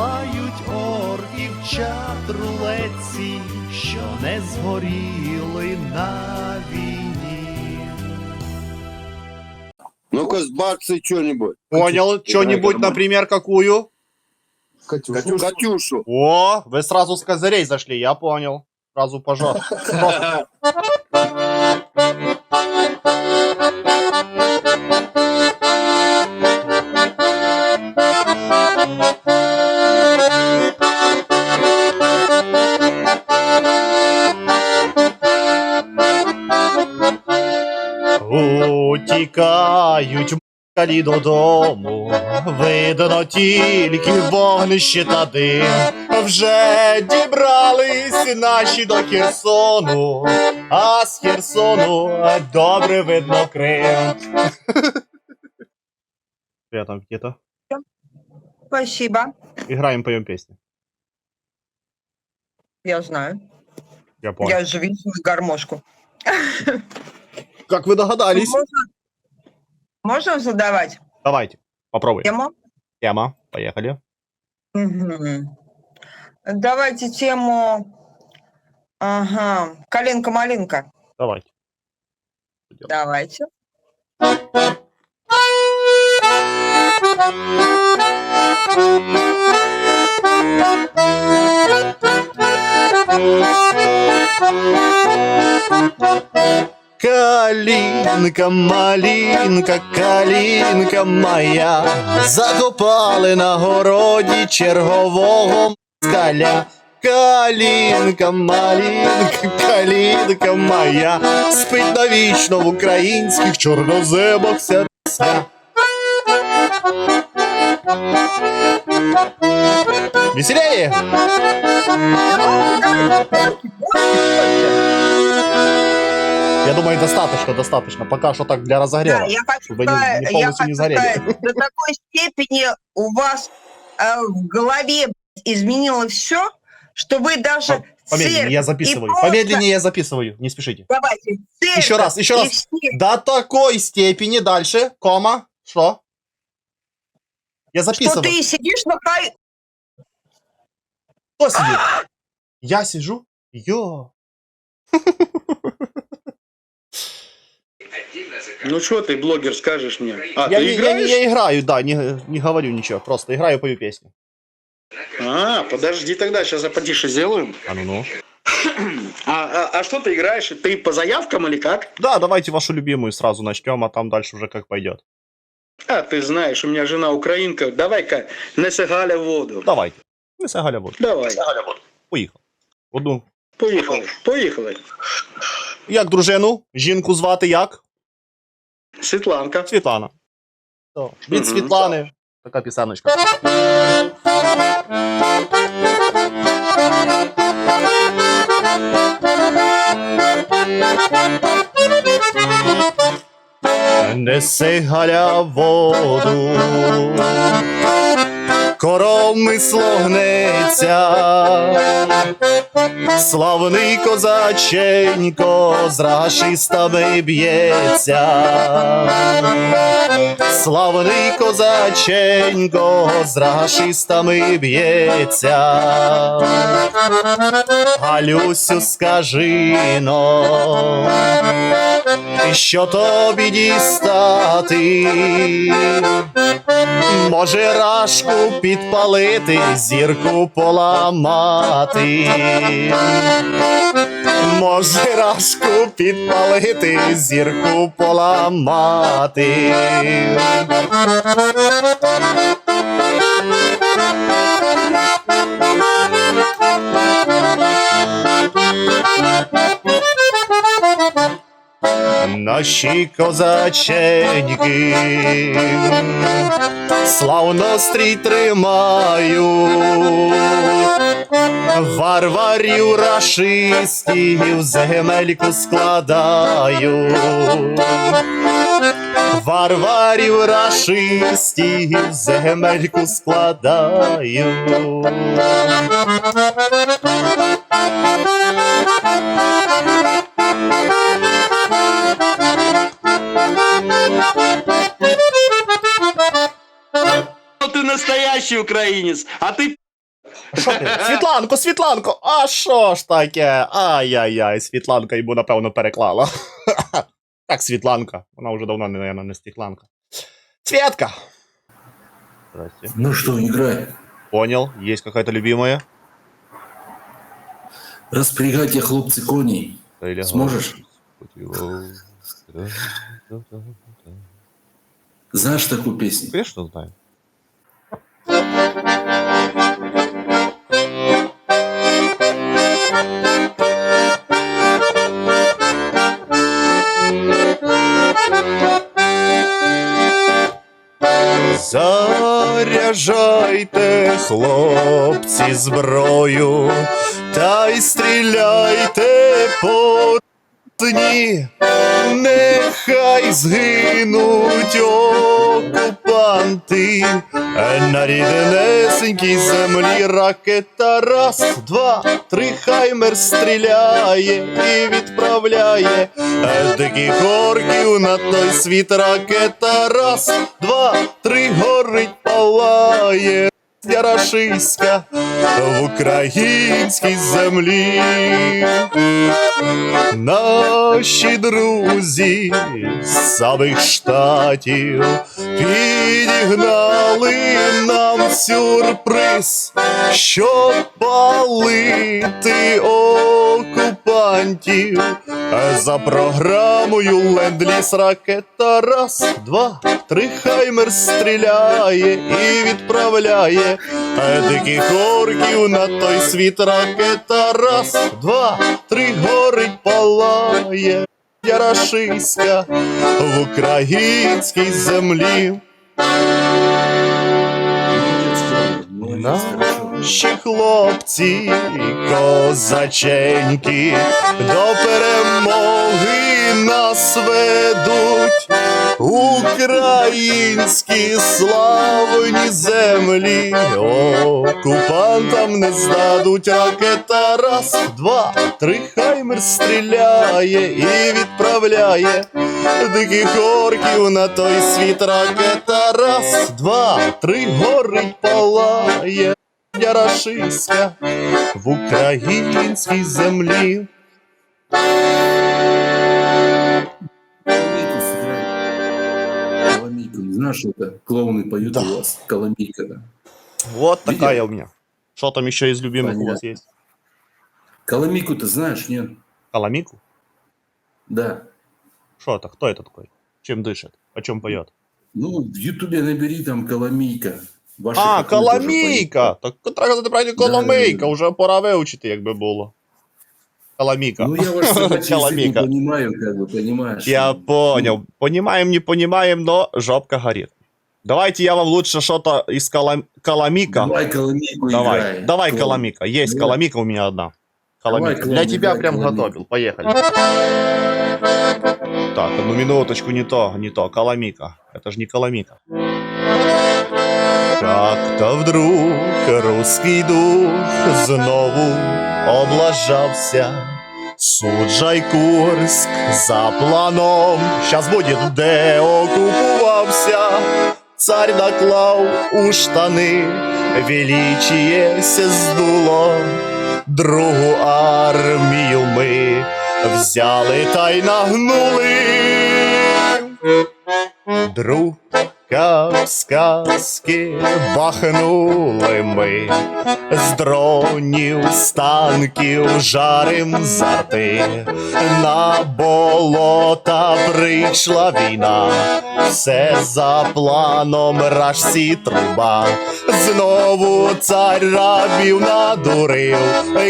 палають орків чат рулетці, що не згоріли на війні. Ну-ка, сбарцы что-нибудь. Понял. Что-нибудь, нормально. например, какую? Катюшу. Катюшу. О, вы сразу с козырей зашли, я понял. Сразу пожар. Утікають м**калі додому, видно тільки вогнище та дим. Вже дібрались наші до Херсону, а з Херсону добре видно Крим. Я там где-то. Спасибо. Играем, поем песни. Я знаю. Я понял. Я же вижу гармошку. Как вы догадались? Можно, можно задавать Давайте, попробуй. тему? Тема, поехали. Мгм. Давайте тему... Ага. Калинка-малинка. Давайте. Давайте. Калинка, малинка, калинка моя, закопали на городі чергового скаля. Калинка, малинка, калинка моя, спить навічно в українських чорноземах пісня. Веселее! Я думаю, достаточно, достаточно. Пока что так для Да, разогрева. я хочу, чтобы сказать- не я не хочу сгорели. сказать, до такой степени у вас э, в голове изменилось все, что вы даже По- Помедленнее, я записываю. просто- Помедленнее я записываю, не спешите. Давайте, Еще раз, еще раз. все- До такой степени дальше, кома, что? Я Что записываю. ты сидишь на хай... Кто сидит? Я сижу? Йо. Ну что ты, блогер, скажешь мне? А, я, ты не- я, играешь? не- я играю, да, не, не говорю ничего, просто играю, пою песню. А, подожди тогда, сейчас я потише сделаю. А ну ну. А, а, а что ты играешь? Ты по заявкам или как? Да, давайте вашу любимую сразу начнем, а там дальше уже как пойдет. А, ты знаешь, у меня жена украинка. Давай-ка, неси Галя воду. Давайте. Ну, це Галя буде. Давай, Поїхав. Одну. поїхали, поїхали. Як дружину? Жінку звати як? Світланка. Світлана. То, Від. Світлани. Така пісеночка. Неси Галя воду, коромисло гнеться, славний козаченько з рашистами б'ється. Славний козаченько з рашистами б'ється. Галюсю, скажи но, що тобі дістати? Може рашку підпалити, зірку поламати. Може рашку підпалити, зірку поламати. Наші козаченьки. Славно стрій тримають, варварів рашистів земельку складають, варварів рашистів земельку складають. Ты настоящий украинец, а ты Що ти? Світланко, Світланко! А що ж таке? Ай-яй-яй, Світланка йому, напевно, переклала. Так, Світланка. Вона вже давно, наверное, не Світланка. Светка! Здрасте. Ну что, играй. Понял, есть какая-то любимая? Распрягайте, хлопцы, коней. Или- Сможешь? Знаешь такую песню? Конечно, знаю. Заряджайте, хлопці, зброю, та й стріляйте по дні, нехай згинуть окупанти, на ріднесенькій землі ракета раз, два, три, хаймер стріляє і відправляє диких орків на той світ ракета раз, два, три, горить палає. Ярашиська в українській землі. Наші друзі з самих штатів підігнали нам сюрприз, щоб палити окупантів. За програмою ленд-ліз ракета раз, два, три, хаймер стріляє і відправляє диких орків на той світ ракета раз, два, три, горить палає. Ярашиська в українській землі. Наші хлопці, козаченьки, до перемоги нас ведуть. Українські славні землі окупантам не здадуть ракета раз, два, три, хаймер стріляє і відправляє диких орків на той світ ракета раз, два, три, горить палає. Ярашиська в українській землі. сыграй. Коломейку. Не знаешь, что это клоуны поют Да. у вас? Коломейка, да. Вот Видел? такая у меня. Что там еще из любимых у вас Понятно. есть? Коломейку ты знаешь, нет? Коломику? Да. Что это? Кто это такой? Чем дышит? О чем поет? Ну, в Ютубе набери там Коломейка. Ваши А, хохлы тоже Коломійка! Так треба казати правильно Да, Коломийка, да, да. вже пора вивчити, якби було. Коломійка. поют. Ну, я ваш не понимаю, как бы, понимаешь? Я понял. Понимаем, не понимаем, но жопка горит. Давайте я вам лучше что-то из Колом... Коломика. Давай Коломейку Давай, играй. давай. Коломика. Есть Давай. Коломика у меня одна. Давай, Коломика. клоун, Для тебя играй прям Коломику. готовил. Поехали. Так, одну минуточку, не то, не то. Коломика. Это же не Коломика. Как-то вдруг русский дух знову облажався. Суджай Курск за планом. Щас буде, де окупувався. Царь наклав у штани, величієся здуло. Другу армію ми взяли та й нагнули. Друг сказки бахнули ми, з дронів, з танків жарим зарти, на болота прийшла війна, все за планом рашці труба, знову цар рабів надурив,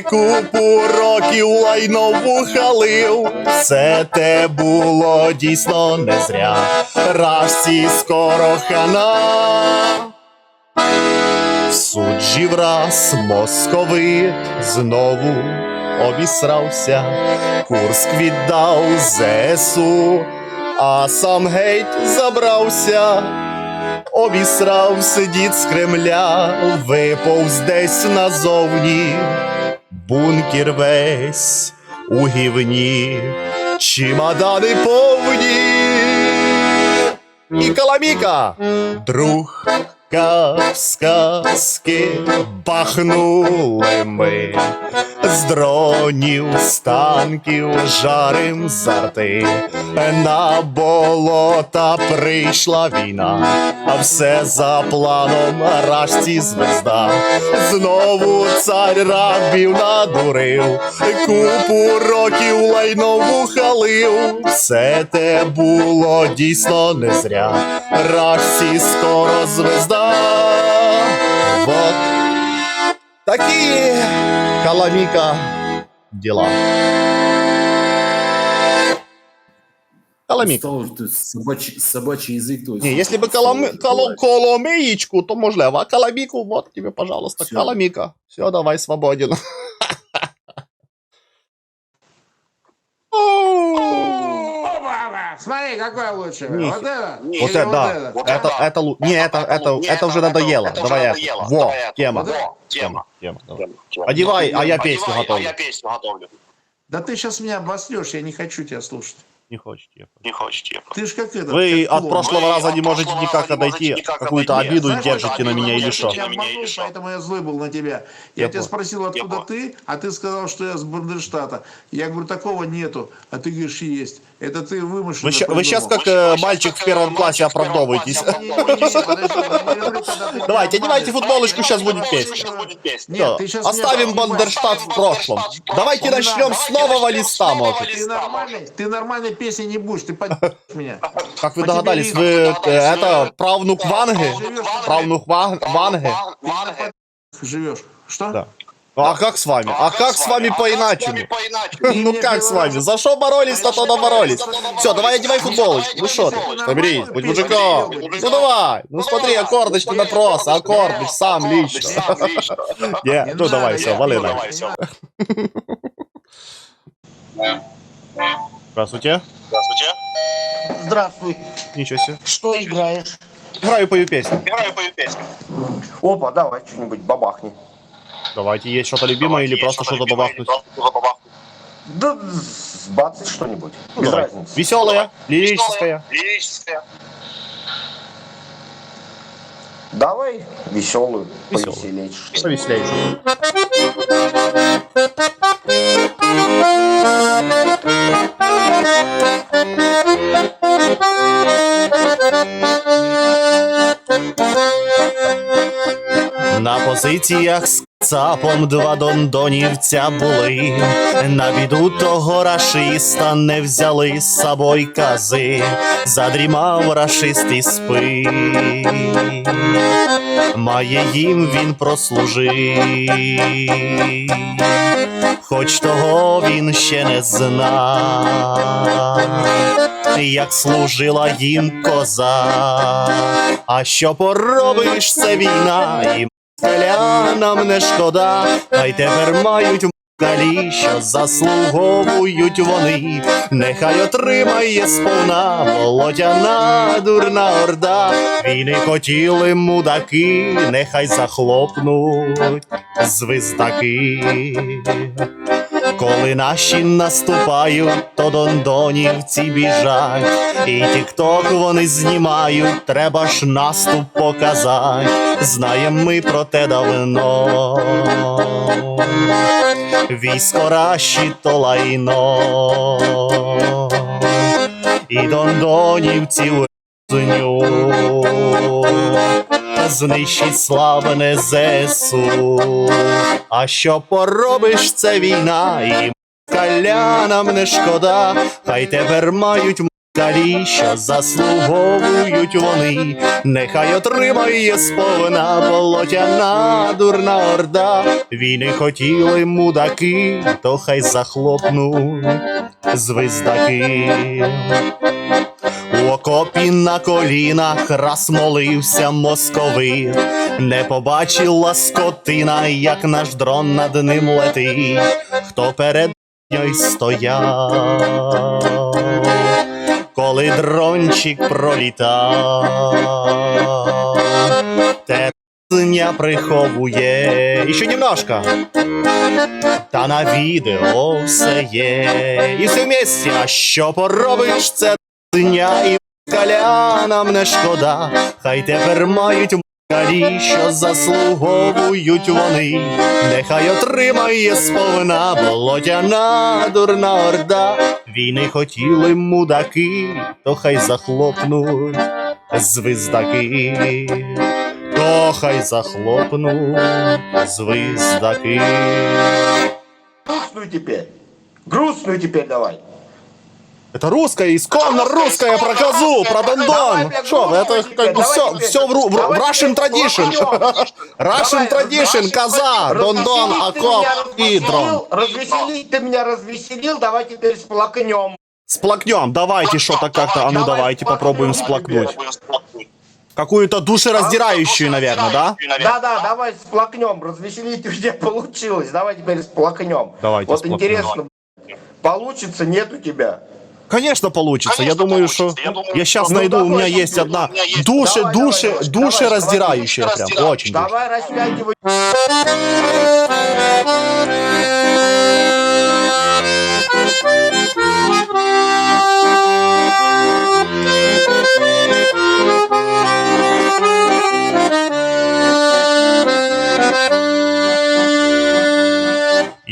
купу років лайно вухалив, все те було дійсно не зря, рашці скоро хана. Суджів раз московит знову обісрався, Курск віддав ЗСУ, а сам геть забрався. Обісрався дід з Кремля, виповз десь назовні, бункер весь у гівні, чемодани повні. І каламіка. друг сказки бахнули ми, з дронів, з жарим зарти, на болота прийшла війна, а все за планом рашці звезда. Знову цар рабів надурив, купу років лайно вухалив. Все те було дійсно не зря. Рашці скоро звезда. Вот такі каламіка діла. Каламіка. Стал ты собачий, собачий язык. То есть, Не, если бы коломи, коло, коломеечку, то можливо, а каламику, вот тебе, пожалуйста, Всё. каламика. Все, давай, свободен. Смотри, какое лучше. Вот это? Вот Или это, да. это? Это, это, лу- не, это, это, это уже надоело. Давай это. Во, тема. Тема, тема. Одевай, а я песню готовлю. песню готовлю. Да ты сейчас меня обоснешь, я не хочу тебя слушать. Не хочете. Не хочете. Ты ж как это. Вы как от прошлого Вы раза от не можете никак не отойти, какую-то обиду Знаешь, держите на меня я или что? Меня обманул? Поэтому я злой был на тебя. Я Я, тебя спросил, откуда понял. ты, а ты сказал, что я с Бандерштата. Я говорю, такого нету. А ты говоришь, есть. Это ты вымышленно Вы, вы сейчас как э, э мальчик в первом классе оправдовываетесь. Давайте, одевайте футболочку, сейчас будет песня. песня. Оставим Бандерштат в прошлом. Давайте начнем с нового листа, может. Ты нормальной, песни не будешь, ты меня. Как вы догадались, вы э, это правнук Ванги? Правнук Ван- Ванги? Живешь. Что? Да. А как с вами? А как с вами А как с по-иначему? вами по-иначему? Ну как с вами? За что боролись, на то доборолись. Все, давай одевай футболочку. Ну что ты? Соберись, будь мужиком. Ну давай. Ну смотри, аккордочный вопрос. Аккордыч сам лично. Сам лично. Не, ну давай, все, вали Ну. Здравствуйте. Здравствуйте. Здравствуй. Ничего себе. Что играешь? Играю пою песню. Играю пою песню. Опа, давай что-нибудь бабахни. Давайте, есть что-то любимое или просто что-то бабахнуть? или просто что-то бабахнуть. Да сбацай что-нибудь. Ну, Без давай. разницы. Веселая, лирическая. Лирическая. Давай веселую, Весёлую. повеселей. Повеселее. На позиціях цапом два дондонівця були. На біду того рашиста не взяли з собою кази, задрімав рашист і спить. Має їм він прослужив, хоч того він ще не знав, як служила їм коза. А що поробиш, це війна, і москалянам не шкода, а й тепер мають москалі, що заслуговують вони, нехай отримає сповна болотяна дурна орда. Війни хотіли мудаки, нехай захлопнуть звиздаки. Коли наші наступають, то дондонівці біжать, і тік-ток вони знімають, треба ж наступ показать. Знаєм ми про те давно. Військо раші то лайно, і дондонівців зню. Знищить славне ЗСУ. А що поробиш, це війна, і москалянам не шкода, хай тепер мають москалі, що заслуговують вони, нехай отримає сповна болотяна дурна орда. Війни хотіли мудаки, то хай захлопнуть звиздаки. У окопі на колінах раз молився московит, не побачила скотина, як наш дрон над ним летить, хто перед ньою стояв, коли дрончик пролітав, терзня приховує. І ще немножко. Та на відео все є. І все а що поробиш, це дня і калянам не шкода, хай тепер мають карі, що заслуговують вони, нехай отримає сповна болотяна дурна орда. Війни хотіли мудаки, то хай захлопнуть звіздаки, то хай захлопнуть звіздаки. Грустную теперь. Грустную теперь давай. Это русская, исконно русская про козу, про Дондон. Что, это как бы все, все в, ру- в, в Russian tradition. Russian tradition, коза, Дондон, окоп и дрон. Развеселить ты меня развеселил, давай теперь сплакнем. Сплакнем, давайте что-то как-то, а ну Давай, давайте попробуем сплакнуть. Какую-то душераздирающую, наверное, да? Да-да, давай сплакнем. Развеселить у меня получилось. Давай теперь сплакнем. Давайте Вот сплакнем. интересно, получится, нет у тебя. Конечно получится. Я думаю, получится. что Я думаю, я сейчас ну, найду, у меня есть давай, одна у меня есть- души, давай, души, давай, душераздирающая давай, прям, очень. Давай растягивай.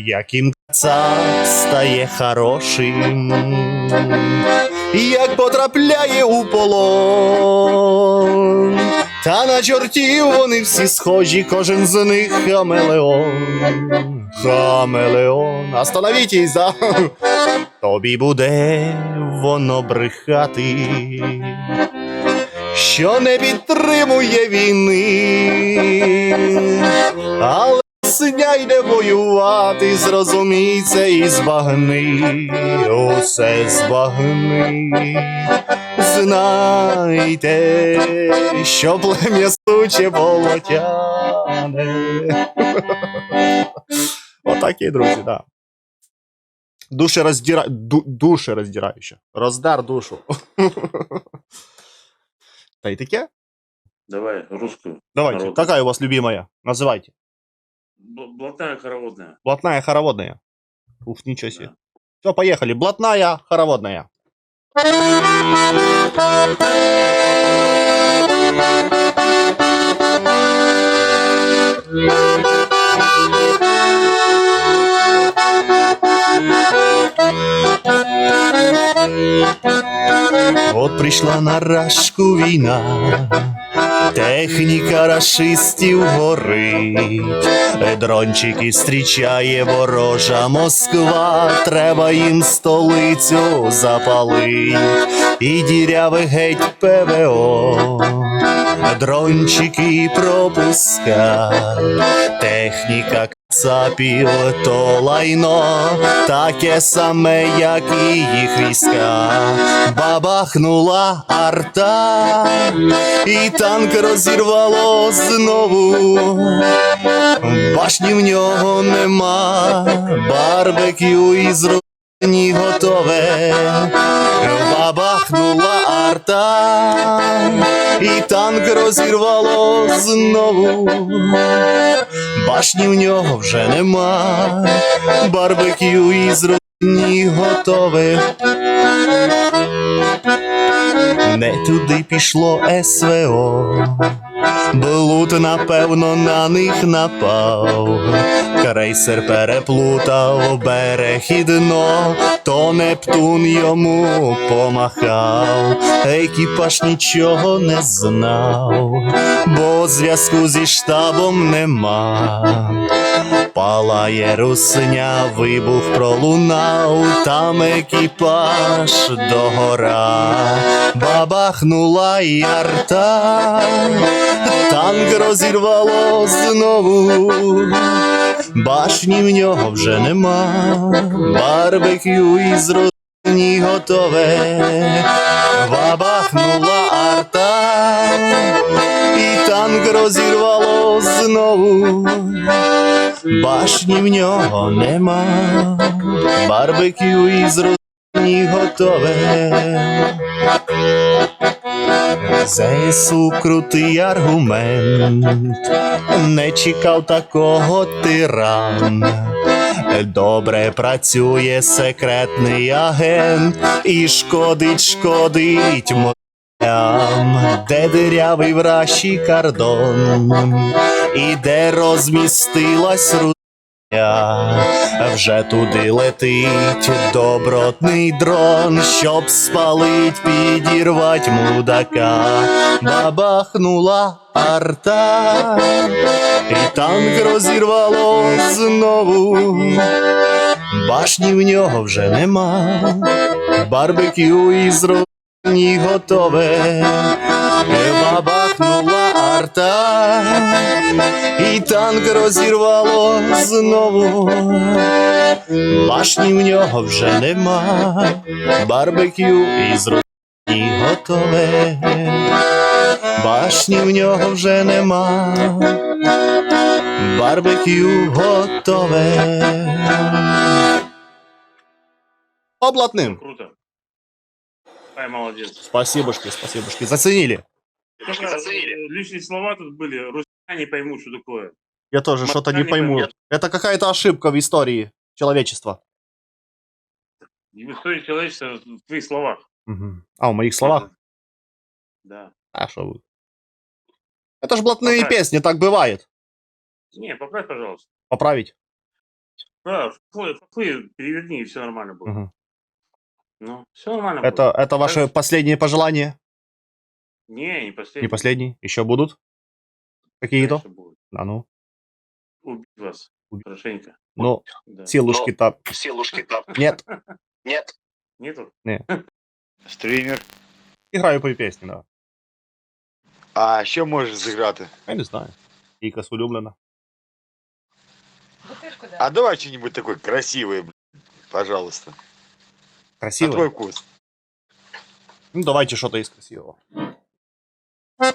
Яким кацап стає хорошим, як потрапляє у полон. Та на чортів вони всі схожі, кожен з них хамелеон. Хамелеон. Остановіть, да? Тобі буде воно брехати, що не підтримує війни. Але Сня йде воювати, зрозумій це і збагни, усе збагни. Знайте, що плем'я суче болотяне. Отакі, друзі, да. Душе роздіра... Ду... Душе роздираюче. Роздар душу. Та й таке? Давай, русскую. Давайте, Народную. какая у вас любимая? Называйте. Блатная хороводная. Блатная хороводная. Ух, ничего себе. Да. Все, поехали. Блатная хороводная. От прийшла на рашку війна, техніка рашистів горить, дрончики стрічає ворожа Москва, треба їм столицю запалить, і діряве геть ПВО, дрончики пропускай, техніка Цапів то лайно, таке саме, як і їх війська. Бабахнула арта, і танк розірвало знову. Башні в нього нема, барбекю із руні готове. Бабахнула арта, і танк розірвало знову. Башні в нього вже нема, барбекю із руні готове. Не туди пішло СВО, Блуд, напевно, на них напав. Крейсер переплутав берег і дно, то Нептун йому помахав, екіпаж нічого не знав, бо зв'язку зі штабом нема. Палає русня, вибух пролунав, там екіпаж догора, бабахнула ярта, танк розірвало знову, башні в нього вже нема, барбекю із родині готове, бабахнула арта, і танк розірвало знову. Башні в нього нема, барбекю із родині готове. ЗСУ крутий аргумент, не чекав такого тиран. Добре працює секретний агент і шкодить, шкодить полям, де дирявий вращий кордон, і де розмістилась рудня, вже туди летить добротний дрон, щоб спалить, підірвать мудака, бабахнула арта, і танк розірвало знову. Башні в нього вже нема, барбекю із родні готове, бабахнула арта, і танк розірвало знову. Башні в нього вже нема, барбекю із родні готове, башні в нього вже нема, барбекю готове. Оплатным. Круто. Ай, молодец. Спасибошки, спасибошки. Заценили. Э, Лишние слова тут были. Русские не поймут, что такое. Я тоже Москва что-то не не пойму. поймет. Это какая-то ошибка в истории человечества. И в истории человечества в твоих словах. Мгм. А, в моих словах? Да. А что вы? Это ж блатные Поправь. песни, так бывает. Не, поправь, пожалуйста. Поправить. Да, флы, флы переверни, и все нормально будет. Мгм. Ну, все нормально Это, будет. это ваши последние пожелания? Не, не последний. Не последние? Еще будут? Какие-то? Будет. А ну. Убить вас. Убить. Хорошенько. Ну, Да. силушки-то. Силушки там. Нет, Нет. Нету? Стрімер. играю по песни, да. А що можеш зіграти? Я не знаю. Якась улюблена. А давай что-нибудь такой красивый, блин, пожалуйста. На Красиво? твой вкус. Ну, давайте что-то из красивого. Бо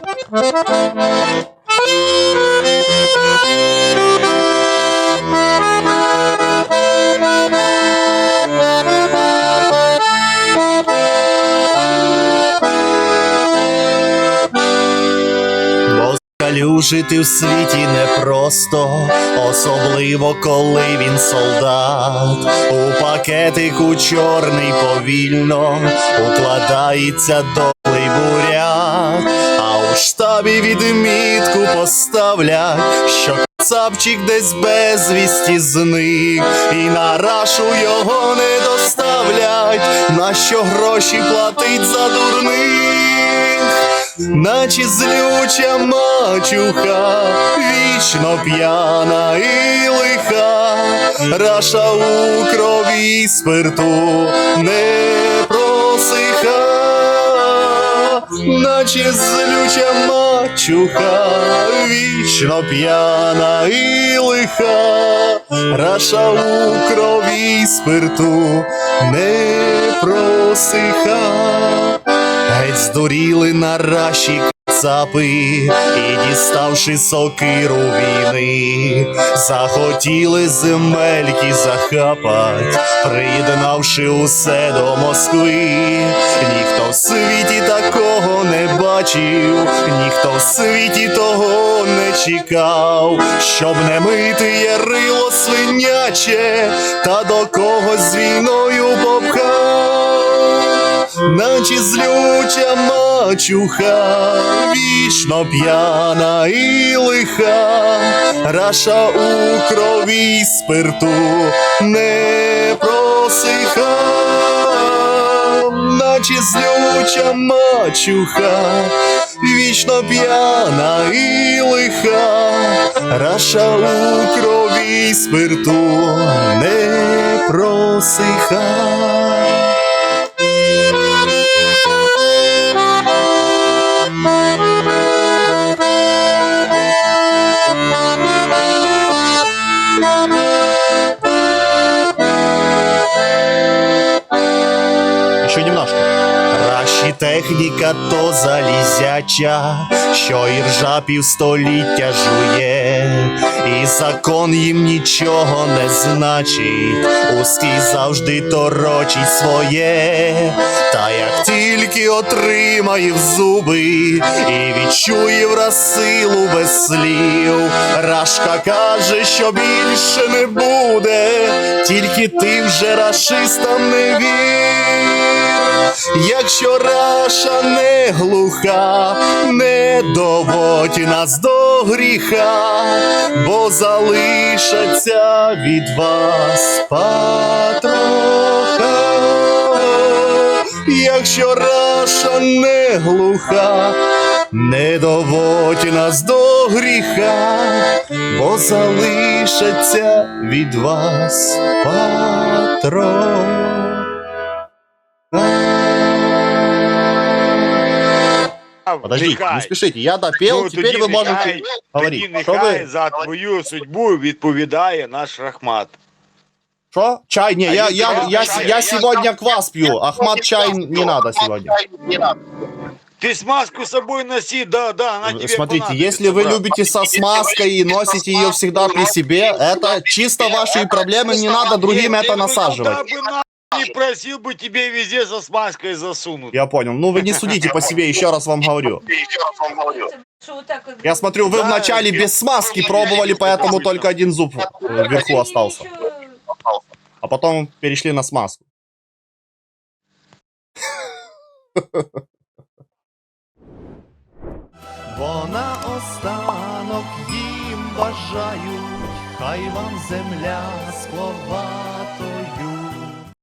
скалю жити в світі непросто, особливо коли він солдат. У пакетику чорний повільно укладається доблий буряк, а у штабі відмітку поставлять, що кацапчик десь безвісті зник, і на рашу його не доставлять, на що гроші платить за дурних наче злюча мачуха, вічно п'яна і лиха, раша у крові спирту не просиха, наче злюча мачуха, вічно п'яна і лиха, раша у крові спирту не просиха. Здуріли на раші кацапи, і діставши сокиру війни, захотіли земельки захапать, приєднавши усе до Москви. Ніхто в світі такого не бачив, ніхто в світі того не чекав, щоб не мити є рило свиняче, та до когось з війною наче злюча мачуха, вічно п'яна і лиха, раша у крові спирту не просиха, наче злюча мачуха, вічно п'яна і лиха, раша у крові спирту не просиха. Техніка то залізяча, що і ржа півстоліття жує, і закон їм нічого не значить, узкий завжди торочить своє, та як тільки отримає в зуби і відчує враз силу без слів, Рашка каже, що більше не буде, тільки ти вже рашистам не вір. Якщо раша не глуха, не доводь нас до гріха, бо залишаться від вас патроха. Якщо раша не глуха, не доводь нас до гріха, бо залишаться від вас патроха. Подождите, Нехай. не спешите, я допел, Ну, теперь тоді вы можете нехай- говорить. Тоді Що нехай ви? за твою судьбу відповідає наш Рахмат. Что? Чай? Не, А я, я я, сказал, я, чай, я я сегодня квас пью. Ахмат чай не надо сегодня. Ты смазку с собой носи, да, да, она тебе Смотрите, понадобится, если вы брат. любите со смазкой и носите ее всегда при себе, это чисто ваши проблемы, не надо другим Нет, это ты бы насаживать. не просил бы тебе везде со смазкой засунуть. Я понял. Ну вы не судите по себе, еще раз вам говорю. Я смотрю, вы Да, вначале я- без смазки пробовали, поэтому только один зуб э, вверху остался. А потом перешли на смазку. Бо на останок їм бажаю, хай вам земля скловатою